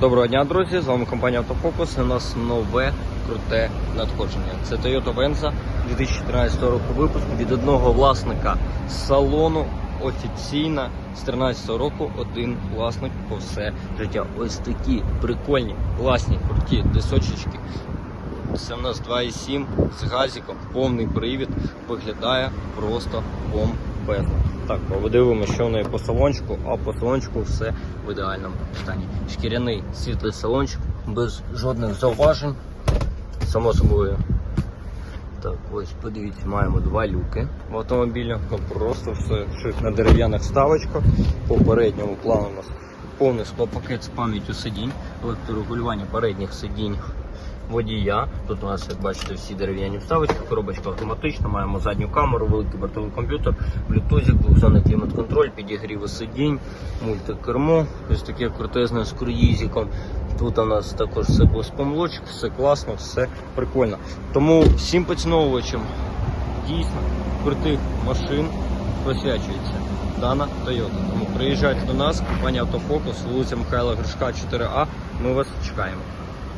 Доброго дня, друзі! З вами компанія Автофокус. У нас нове круте надходження. Це Toyota Venza 2013 року випуску від одного власника салону. Офіційно з 13 року один власник по все життя. Ось такі прикольні, класні, круті дисочечки. Це в нас 2,7 з газиком, повний привід, виглядає просто бомбезно. Так, подивимося, що в неї по салончику, а по салончику все в ідеальному стані. Шкіряний світлий салончик, без жодних зауважень. Само собою. Так, ось подивіться, маємо два люки в автомобілі. Ну просто все шик на дерев'яних вставочках. По передньому плану у нас повний склопакет з пам'яттю сидінь, електрорегулювання передніх сидінь водія. Тут у нас, як бачите, всі дерев'яні вставочки, коробочка автоматична, маємо задню камеру, великий бортовий комп'ютер, блютузик, двохзонний клімат-контроль, підігріви сидінь, мультикермо, ось таке крутезне з круїзиком. Тут у нас також все без помлочок, все класно, все прикольно. Тому всім поціновувачам дійсно крутих машин присвячується дана Toyota. Тому приїжджайте до нас, компанія Автофокус, вулиця Михайла Гришка, 4А. Ми вас чекаємо.